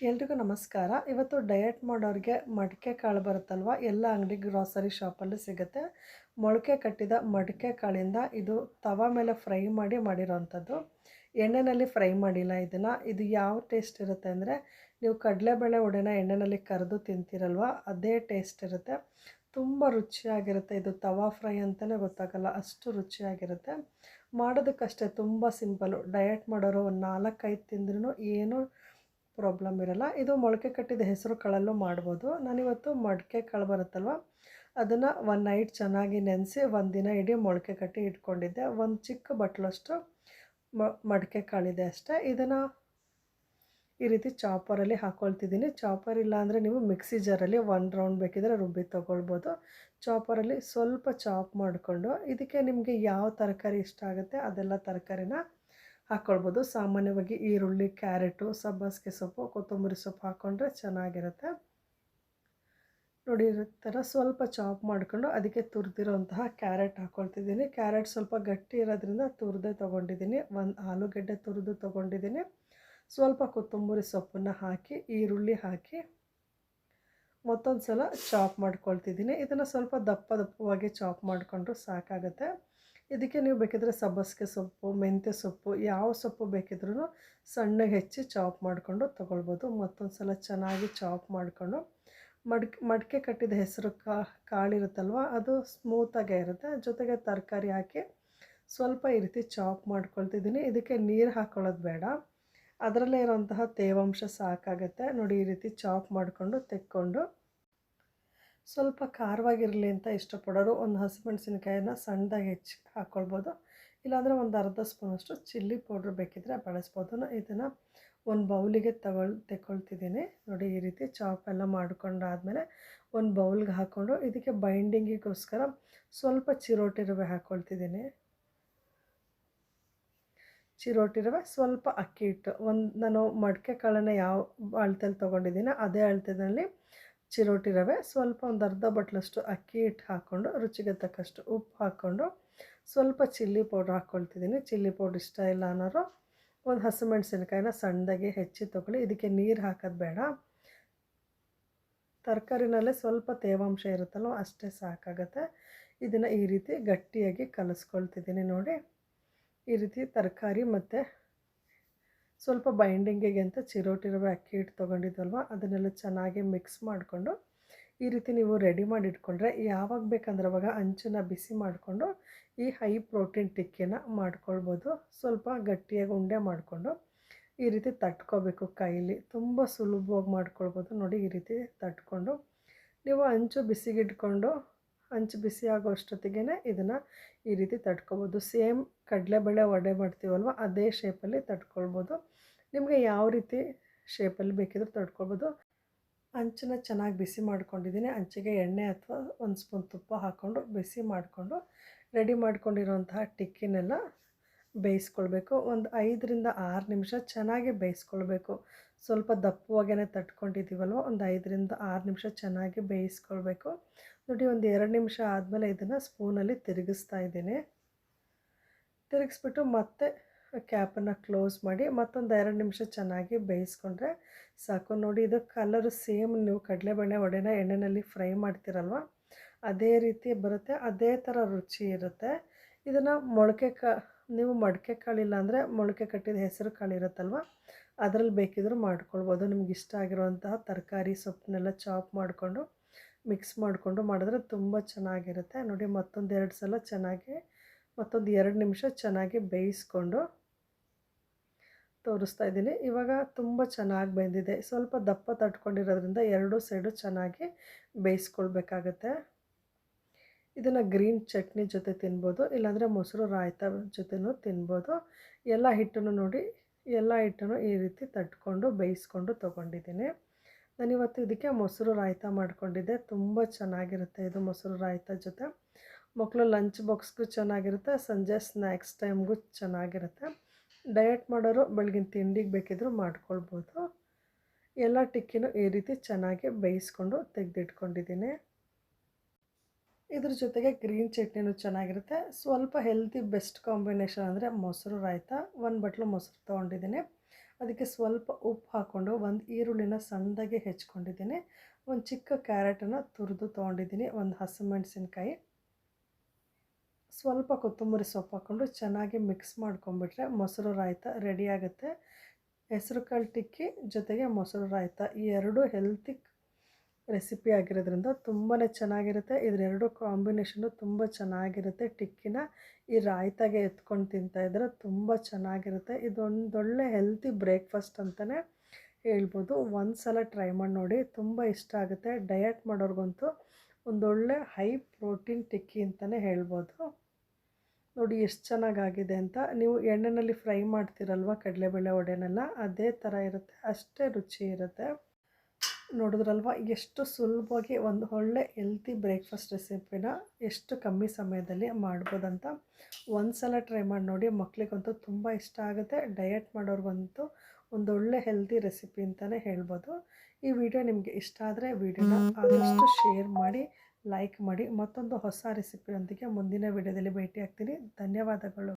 ಎಲ್ರಿಗೂ ನಮಸ್ಕಾರ. ಇವತ್ತು ಡಯಟ್ ಮಾಡೋರಿಗೆ ಮಡಿಕೆ ಕಾಳು ಬರುತ್ತಲ್ವ? ಎಲ್ಲ ಅಂಗಡಿ ಗ್ರಾಸರಿ ಶಾಪಲ್ಲಿ ಸಿಗುತ್ತೆ. ಮೊಳಕೆ ಕಟ್ಟಿದ ಮಡಿಕೆ ಕಾಳಿಂದ ಇದು ತವ ಮೇಲೆ ಫ್ರೈ ಮಾಡಿ ಮಾಡಿರೋವಂಥದ್ದು ಎಣ್ಣೆಯಲ್ಲಿ ಫ್ರೈ ಮಾಡಿಲ್ಲ ಇದನ್ನು. ಇದು ಯಾವ ಟೇಸ್ಟ್ ಇರುತ್ತೆ ಅಂದರೆ, ನೀವು ಕಡಲೆಬೇಳೆ ಉಡೆನ ಎಣ್ಣೆಯಲ್ಲಿ ಕರೆದು ತಿಂತೀರಲ್ವ? ಅದೇ ಟೇಸ್ಟ್ ಇರುತ್ತೆ. ತುಂಬ ರುಚಿಯಾಗಿರುತ್ತೆ ಇದು ತವಾ ಫ್ರೈ ಅಂತಲೇ ಗೊತ್ತಾಗಲ್ಲ. ಅಷ್ಟು ರುಚಿಯಾಗಿರುತ್ತೆ. ಮಾಡೋದಕ್ಕಷ್ಟೇ ತುಂಬ ಸಿಂಪಲ್ಲು ಡಯಟ್ ಮಾಡೋರು ಒಂದು ನಾಲ್ಕೈದು ತಿಂದ್ರೂ ಏನೂ ಪ್ರಾಬ್ಲಮ್ ಇರಲ್ಲ. ಇದು ಮೊಳಕೆ ಕಟ್ಟಿದ ಹೆಸರು ಕಾಳಲ್ಲೂ ಮಾಡ್ಬೋದು. ನಾನಿವತ್ತು ಮಡಿಕೆ ಕಾಳು ಬರುತ್ತಲ್ವ? ಅದನ್ನು ಒನ್ ನೈಟ್ ಚೆನ್ನಾಗಿ ನೆನೆಸಿ ಒಂದು ದಿನ ಇಡೀ ಮೊಳಕೆ ಕಟ್ಟಿ ಇಟ್ಕೊಂಡಿದ್ದೆ. ಒಂದು ಚಿಕ್ಕ ಬಟ್ಲಷ್ಟು ಮಡಕೆ ಕಾಳಿದೆ ಅಷ್ಟೇ. ಇದನ್ನು ಈ ರೀತಿ ಚಾಪರಲ್ಲಿ ಹಾಕ್ಕೊಳ್ತಿದ್ದೀನಿ ಚಾಪರ್ ಇಲ್ಲ ಅಂದರೆ ನೀವು ಮಿಕ್ಸಿ ಜಾರಲ್ಲಿ ಒನ್ ರೌಂಡ್ ಬೇಕಿದ್ರೆ ರುಬ್ಬಿ ತೊಗೊಳ್ಬೋದು. ಚಾಪರಲ್ಲಿ ಸ್ವಲ್ಪ ಚಾಪ್ ಮಾಡಿಕೊಂಡು ಇದಕ್ಕೆ ನಿಮಗೆ ಯಾವ ತರಕಾರಿ ಇಷ್ಟ ಆಗುತ್ತೆ ಅದೆಲ್ಲ ತರಕಾರಿನ ಹಾಕ್ಕೊಳ್ಬೋದು ಸಾಮಾನ್ಯವಾಗಿ ಈರುಳ್ಳಿ, ಕ್ಯಾರೆಟು, ಸಬ್ಬಸಿಗೆ ಸೊಪ್ಪು, ಕೊತ್ತಂಬರಿ ಸೊಪ್ಪು ಹಾಕ್ಕೊಂಡ್ರೆ ಚೆನ್ನಾಗಿರುತ್ತೆ. ನೋಡಿ ಥರ ಸ್ವಲ್ಪ ಚಾಪ್ ಮಾಡಿಕೊಂಡು ಅದಕ್ಕೆ ತುರಿದಿರೋಂತಹ ಕ್ಯಾರೆಟ್ ಹಾಕ್ಕೊಳ್ತಿದ್ದೀನಿ ಕ್ಯಾರೆಟ್ ಸ್ವಲ್ಪ ಗಟ್ಟಿ ಇರೋದ್ರಿಂದ ತುರಿದೇ ತೊಗೊಂಡಿದ್ದೀನಿ. ಒಂದು ಆಲೂಗಡ್ಡೆ ತುರಿದು ತೊಗೊಂಡಿದ್ದೀನಿ. ಸ್ವಲ್ಪ ಕೊತ್ತಂಬರಿ ಸೊಪ್ಪನ್ನು ಹಾಕಿ, ಈರುಳ್ಳಿ ಹಾಕಿ ಮತ್ತೊಂದು ಸಲ ಚಾಪ್ ಮಾಡ್ಕೊಳ್ತಿದ್ದೀನಿ. ಇದನ್ನು ಸ್ವಲ್ಪ ದಪ್ಪ ದಪ್ಪವಾಗಿ ಚಾಪ್ ಮಾಡಿಕೊಂಡ್ರು ಸಾಕಾಗುತ್ತೆ. ಇದಕ್ಕೆ ನೀವು ಬೇಕಿದ್ರೆ ಸಬ್ಬಸಿಗೆ ಸೊಪ್ಪು, ಮೆಂತ್ಯ ಸೊಪ್ಪು, ಯಾವ ಸೊಪ್ಪು ಬೇಕಿದ್ರೂ ಸಣ್ಣಗೆ ಹೆಚ್ಚಿ ಚಾಪ್ ಮಾಡಿಕೊಂಡು ತೊಗೊಳ್ಬೋದು. ಮತ್ತೊಂದು ಸಲ ಚೆನ್ನಾಗಿ ಚಾಪ್ ಮಾಡಿಕೊಂಡು ಮಡ್ಕೆ, ಮಡಿಕೆ ಕಟ್ಟಿದ ಹೆಸರು ಕಾಳಿರುತ್ತಲ್ವ, ಅದು ಸ್ಮೂತಾಗೇ ಇರುತ್ತೆ. ಜೊತೆಗೆ ತರಕಾರಿ ಹಾಕಿ ಸ್ವಲ್ಪ ಈ ರೀತಿ ಚಾಪ್ ಮಾಡ್ಕೊಳ್ತಿದ್ದೀನಿ. ಇದಕ್ಕೆ ನೀರು ಹಾಕ್ಕೊಳ್ಳೋದು ಬೇಡ. ಅದರಲ್ಲೇ ಇರೋಂತಹ ತೇವಾಂಶ ಸಾಕಾಗುತ್ತೆ. ನೋಡಿ ಈ ರೀತಿ ಚಾಪ್ ಮಾಡಿಕೊಂಡು ತೆಕ್ಕೊಂಡು ಸ್ವಲ್ಪ ಖಾರವಾಗಿರಲಿ ಅಂತ ಇಷ್ಟಪಡೋರು ಒಂದು ಹಸಿಮೆಣ್ಸಿನ್ಕಾಯಿನ ಸಣ್ಣದಾಗಿ ಹೆಚ್ಚಿ ಹಾಕ್ಕೊಳ್ಬೋದು ಇಲ್ಲಾಂದರೆ ಒಂದು ಅರ್ಧ ಸ್ಪೂನಷ್ಟು ಚಿಲ್ಲಿ ಪೌಡ್ರ್ ಬೇಕಿದ್ದರೆ ಬಳಸ್ಬೋದು. ಇದನ್ನು ಒಂದು ಬೌಲಿಗೆ ತಗೊಳ್ ತೆಕ್ಕೊಳ್ತಿದ್ದೀನಿ ನೋಡಿ ಈ ರೀತಿ ಚಾಪ್ ಎಲ್ಲ ಮಾಡ್ಕೊಂಡಾದಮೇಲೆ ಒಂದು ಬೌಲ್ಗೆ ಹಾಕ್ಕೊಂಡು ಇದಕ್ಕೆ ಬೈಂಡಿಂಗಿಗೋಸ್ಕರ ಸ್ವಲ್ಪ ಚಿರೋಟಿ ರವೆ ಹಾಕ್ಕೊಳ್ತಿದ್ದೀನಿ ಚಿರೋಟಿ ರವೆ ಸ್ವಲ್ಪ ಅಕ್ಕಿ ಹಿಟ್ಟು. ಒಂದು ನಾನು ಮಡಕೆ ಕಾಳನ್ನು ಯಾವ ಅಳತೆಯಲ್ಲಿ ತೊಗೊಂಡಿದ್ದೀನಿ ಅದೇ ಅಳತೆಯಲ್ಲಿ ಚಿರೋಟಿ ರವೆ ಸ್ವಲ್ಪ ಒಂದು ಅರ್ಧ ಬಟ್ಲಷ್ಟು ಅಕ್ಕಿ ಹಿಟ್ಟು ಹಾಕ್ಕೊಂಡು ರುಚಿಗೆ ತಕ್ಕಷ್ಟು ಉಪ್ಪು ಹಾಕ್ಕೊಂಡು ಸ್ವಲ್ಪ ಚಿಲ್ಲಿ ಪೌಡ್ರ್ ಹಾಕ್ಕೊಳ್ತಿದ್ದೀನಿ ಚಿಲ್ಲಿ ಪೌಡ್ರ್ ಇಷ್ಟ ಇಲ್ಲ ಅನ್ನೋರು ಒಂದು ಹಸಿಮೆಣಸಿನ್ಕಾಯಿನ ಸಣ್ಣದಾಗಿ ಹೆಚ್ಚಿ ತೊಗೊಳ್ಳಿ. ಇದಕ್ಕೆ ನೀರು ಹಾಕೋದು ಬೇಡ. ತರಕಾರಿನಲ್ಲೇ ಸ್ವಲ್ಪ ತೇವಾಂಶ ಇರುತ್ತಲ್ವ ಅಷ್ಟೇ ಸಾಕಾಗುತ್ತೆ. ಇದನ್ನು ಈ ರೀತಿ ಗಟ್ಟಿಯಾಗಿ ಕಲಸ್ಕೊಳ್ತಿದ್ದೀನಿ ನೋಡಿ. ಈ ರೀತಿ ತರಕಾರಿ ಮತ್ತು ಸ್ವಲ್ಪ ಬೈಂಡಿಂಗಿಗೆ ಅಂತ ಚಿರೋಟಿ ರವೆ ಅಕ್ಕಿ ಹಿಟ್ಟು ತೊಗೊಂಡಿದ್ವಲ್ವ ಅದನ್ನೆಲ್ಲ ಚೆನ್ನಾಗಿ ಮಿಕ್ಸ್ ಮಾಡಿಕೊಂಡು ಈ ರೀತಿ ನೀವು ರೆಡಿ ಮಾಡಿ ಇಟ್ಕೊಂಡ್ರೆ ಯಾವಾಗ ಬೇಕಂದ್ರೆ ಅವಾಗ ಅಂಚನ್ನು ಬಿಸಿ ಮಾಡಿಕೊಂಡು ಈ ಹೈ ಪ್ರೋಟೀನ್ ಟಿಕ್ಕಿನ ಮಾಡ್ಕೊಳ್ಬೋದು. ಸ್ವಲ್ಪ ಗಟ್ಟಿಯಾಗಿ ಉಂಡೆ ಮಾಡಿಕೊಂಡು ಈ ರೀತಿ ತಟ್ಕೋಬೇಕು ಕೈಲಿ. ತುಂಬ ಸುಲಭವಾಗಿ ಮಾಡ್ಕೊಳ್ಬೋದು. ನೋಡಿ ಈ ರೀತಿ ತಟ್ಕೊಂಡು ನೀವು ಅಂಚು ಬಿಸಿಗಿಟ್ಕೊಂಡು ಹಂಚು ಬಿಸಿ ಆಗೋ ಅಷ್ಟೊತ್ತಿಗೆ ಇದನ್ನು ಈ ರೀತಿ ತಟ್ಕೊಬೋದು ಸೇಮ್ ಕಡಲೆಬೇಳೆ ವಡೆ ಮಾಡ್ತೀವಲ್ವ? ಅದೇ ಶೇಪಲ್ಲಿ ತಟ್ಕೊಳ್ಬೋದು. ನಿಮಗೆ ಯಾವ ರೀತಿ ಶೇಪಲ್ಲಿ ಬೇಕಿದ್ರೂ ತಡ್ಕೊಳ್ಬೋದು ಹಂಚನ್ನ ಚೆನ್ನಾಗಿ ಬಿಸಿ ಮಾಡ್ಕೊಂಡಿದ್ದೀನಿ. ಹಂಚಿಗೆ ಎಣ್ಣೆ ಅಥವಾ ಒಂದು ಸ್ಪೂನ್ ತುಪ್ಪ ಹಾಕ್ಕೊಂಡು ಬಿಸಿ ಮಾಡಿಕೊಂಡು ರೆಡಿ ಮಾಡ್ಕೊಂಡಿರುವಂತಹ ಟಿಕ್ಕಿನೆಲ್ಲ ಬೇಯಿಸ್ಕೊಳ್ಬೇಕು. ಒಂದು ಐದರಿಂದ ಆರು ನಿಮಿಷ ಚೆನ್ನಾಗಿ ಬೇಯಿಸ್ಕೊಳ್ಬೇಕು. ಸ್ವಲ್ಪ ದಪ್ಪವಾಗೇ ತಟ್ಕೊಂಡಿದ್ದೀವಲ್ವ ಒಂದು ಐದರಿಂದ ಆರು ನಿಮಿಷ ಚೆನ್ನಾಗಿ ಬೇಯಿಸ್ಕೊಳ್ಬೇಕು. ನೋಡಿ, ಒಂದು ಎರಡು ನಿಮಿಷ ಆದಮೇಲೆ ಇದನ್ನು ಸ್ಪೂನಲ್ಲಿ ತಿರುಗಿಸ್ತಾ ಇದ್ದೀನಿ. ತಿರುಗಿಸ್ಬಿಟ್ಟು ಮತ್ತೆ ಕ್ಯಾಪನ್ನು ಕ್ಲೋಸ್ ಮಾಡಿ ಮತ್ತೊಂದು ಎರಡು ನಿಮಿಷ ಚೆನ್ನಾಗಿ ಬೇಯಿಸ್ಕೊಂಡ್ರೆ ಸಾಕು. ನೋಡಿ, ಇದು ಕಲರು ಸೇಮ್ ನೀವು ಕಡಲೆಬೇಳೆ ವಡೆನ ಎಣ್ಣೆಯಲ್ಲಿ ಫ್ರೈ ಮಾಡ್ತೀರಲ್ವ? ಅದೇ ರೀತಿ ಬರುತ್ತೆ, ಅದೇ ಥರ ರುಚಿ ಇರುತ್ತೆ. ಇದನ್ನು ಮೊಳಕೆ ಕ, ನೀವು ಮಡಕೆ ಕಾಳಿಲ್ಲ ಅಂದರೆ ಮೊಳಕೆ ಕಟ್ಟಿದ ಹೆಸರು ಕಾಳು ಇರುತ್ತಲ್ವ? ಅದರಲ್ಲಿ ಬೇಕಿದ್ರೂ ಮಾಡ್ಕೊಳ್ಬೋದು. ನಿಮ್ಗೆ ಇಷ್ಟ ಆಗಿರುವಂತಹ ತರಕಾರಿ ಸೊಪ್ಪನ್ನೆಲ್ಲ ಚಾಪ್ ಮಾಡಿಕೊಂಡು ಮಿಕ್ಸ್ ಮಾಡಿಕೊಂಡು ಮಾಡಿದ್ರೆ ತುಂಬ ಚೆನ್ನಾಗಿರುತ್ತೆ. ನೋಡಿ, ಮತ್ತೊಂದು ಎರಡು ಸಲ ಚೆನ್ನಾಗಿ, ಮತ್ತೊಂದು ಎರಡು ನಿಮಿಷ ಚೆನ್ನಾಗಿ ಬೇಯಿಸ್ಕೊಂಡು ತೋರಿಸ್ತಾ ಇದ್ದೀನಿ. ಇವಾಗ ತುಂಬ ಚೆನ್ನಾಗಿ ಬೆಂದಿದೆ. ಸ್ವಲ್ಪ ದಪ್ಪ ತಟ್ಕೊಂಡಿರೋದ್ರಿಂದ ಎರಡೂ ಸೈಡು ಚೆನ್ನಾಗಿ ಬೇಯಿಸ್ಕೊಳ್ಬೇಕಾಗತ್ತೆ. ಇದನ್ನು ಗ್ರೀನ್ ಚಟ್ನಿ ಜೊತೆ ತಿನ್ಬೋದು, ಇಲ್ಲಾಂದರೆ ಮೊಸರು ರಾಯ್ತ ಜೊತೆನೂ ತಿನ್ಬೋದು. ಎಲ್ಲ ಹಿಟ್ಟನ್ನು ನೋಡಿ, ಎಲ್ಲ ಹಿಟ್ಟನ್ನು ಈ ರೀತಿ ತಟ್ಕೊಂಡು ಬೇಯಿಸ್ಕೊಂಡು ತೊಗೊಂಡಿದ್ದೀನಿ. ನಾನಿವತ್ತು ಇದಕ್ಕೆ ಮೊಸರು ರಾಯ್ತ ಮಾಡ್ಕೊಂಡಿದ್ದೆ. ತುಂಬ ಚೆನ್ನಾಗಿರುತ್ತೆ ಇದು ಮೊಸರು ರಾಯ್ತ ಜೊತೆ. ಮಕ್ಕಳು ಲಂಚ್ ಬಾಕ್ಸ್ಗೂ ಚೆನ್ನಾಗಿರುತ್ತೆ, ಸಂಜೆ ಸ್ನ್ಯಾಕ್ಸ್ ಟೈಮ್ಗೂ ಚೆನ್ನಾಗಿರುತ್ತೆ. ಡಯಟ್ ಮಾಡೋರು ಬೆಳಗಿನ ತಿಂಡಿಗೆ ಬೇಕಿದ್ದರೂ ಮಾಡ್ಕೊಳ್ಬೋದು. ಎಲ್ಲ ಟಿಕ್ಕಿನೂ ಈ ರೀತಿ ಚೆನ್ನಾಗಿ ಬೇಯಿಸ್ಕೊಂಡು ತೆಗೆದಿಟ್ಕೊಂಡಿದ್ದೀನಿ. ಇದ್ರ ಜೊತೆಗೆ ಗ್ರೀನ್ ಚಟ್ನಿನೂ ಚೆನ್ನಾಗಿರುತ್ತೆ. ಸ್ವಲ್ಪ ಹೆಲ್ತಿ ಬೆಸ್ಟ್ ಕಾಂಬಿನೇಷನ್ ಅಂದರೆ ಮೊಸರು ರಾಯ್ತ. ಒಂದು ಬಟ್ಲು ಮೊಸರು ತೊಗೊಂಡಿದ್ದೀನಿ. ಅದಕ್ಕೆ ಸ್ವಲ್ಪ ಉಪ್ಪು ಹಾಕ್ಕೊಂಡು ಒಂದು ಈರುಳ್ಳಿನ ಸಣ್ಣದಾಗಿ ಹೆಚ್ಕೊಂಡಿದ್ದೀನಿ. ಒಂದು ಚಿಕ್ಕ ಕ್ಯಾರೆಟನ್ನು ತುರಿದು ತೊಗೊಂಡಿದ್ದೀನಿ. ಒಂದು ಹಸಿಮೆಣಸಿನ್ಕಾಯಿ. ಸ್ವಲ್ಪ ಕೊತ್ತಂಬರಿ ಸೊಪ್ಪು ಹಾಕ್ಕೊಂಡು ಚೆನ್ನಾಗಿ ಮಿಕ್ಸ್ ಮಾಡ್ಕೊಂಬಿಟ್ರೆ ಮೊಸರು ರಾಯ್ತ ರೆಡಿ ಆಗುತ್ತೆ. ಹೆಸರು ಕಾಳು ಟಿಕ್ಕಿ ಜೊತೆಗೆ ಮೊಸರು ರಾಯ್ತ ಈ ಎರಡು ಹೆಲ್ತಿ ರೆಸಿಪಿ ಆಗಿರೋದ್ರಿಂದ ತುಂಬಾ ಚೆನ್ನಾಗಿರುತ್ತೆ. ಇದರೆರಡು ಕಾಂಬಿನೇಷನು ತುಂಬ ಚೆನ್ನಾಗಿರುತ್ತೆ. ಟಿಕ್ಕಿನ ಈ ರಾಯ್ತಾಗೆ ಎತ್ಕೊಂಡು ತಿಂತಾಯಿದ್ರೆ ತುಂಬ ಚೆನ್ನಾಗಿರುತ್ತೆ. ಇದೊಂದೊಳ್ಳೆ ಹೆಲ್ತಿ ಬ್ರೇಕ್ಫಾಸ್ಟ್ ಅಂತಲೇ ಹೇಳ್ಬೋದು. ಒಂದು ಸಲ ಟ್ರೈ ಮಾಡಿ ನೋಡಿ, ತುಂಬ ಇಷ್ಟ ಆಗುತ್ತೆ. ಡಯಟ್ ಮಾಡೋರ್ಗಂತೂ ಒಂದೊಳ್ಳೆ ಹೈ ಪ್ರೋಟೀನ್ ಟಿಕ್ಕಿ ಅಂತಲೇ ಹೇಳ್ಬೋದು. ನೋಡಿ ಎಷ್ಟು ಚೆನ್ನಾಗಾಗಿದೆ ಅಂತ. ನೀವು ಎಣ್ಣೆನಲ್ಲಿ ಫ್ರೈ ಮಾಡ್ತೀರಲ್ವ ಕಡಲೆಬೇಳೆ ಒಡೆನೆಲ್ಲ ಅದೇ ಥರ ಇರುತ್ತೆ, ಅಷ್ಟೇ ರುಚಿ ಇರುತ್ತೆ. ನೋಡಿದ್ರಲ್ವ, ಎಷ್ಟು ಸುಲಭವಾಗಿ ಒಂದು ಒಳ್ಳೆ ಹೆಲ್ತಿ ಬ್ರೇಕ್ಫಾಸ್ಟ್ ರೆಸಿಪಿನ ಎಷ್ಟು ಕಮ್ಮಿ ಸಮಯದಲ್ಲಿ ಮಾಡ್ಬೋದಂತ. ಒಂದು ಸಲ ಟ್ರೈ ಮಾಡಿ ನೋಡಿ ಮಕ್ಕಳಿಗಂತೂ ತುಂಬ ಇಷ್ಟ ಆಗುತ್ತೆ. ಡಯಟ್ ಮಾಡೋರ್ಗಂತೂ ಒಂದೊಳ್ಳೆ ಹೆಲ್ತಿ ರೆಸಿಪಿ ಅಂತಲೇ ಹೇಳ್ಬೋದು. ಈ ವಿಡಿಯೋ ನಿಮಗೆ ಇಷ್ಟ ಆದರೆ ವಿಡಿಯೋನ ಆದಷ್ಟು ಶೇರ್ ಮಾಡಿ. ಲೈಕ್ ಮಾಡಿ ಮತ್ತೊಂದು ಹೊಸ ರೆಸಿಪಿಯೊಂದಿಗೆ ಮುಂದಿನ ವಿಡಿಯೋದಲ್ಲಿ ಭೇಟಿಯಾಗ್ತೀನಿ. ಧನ್ಯವಾದಗಳು.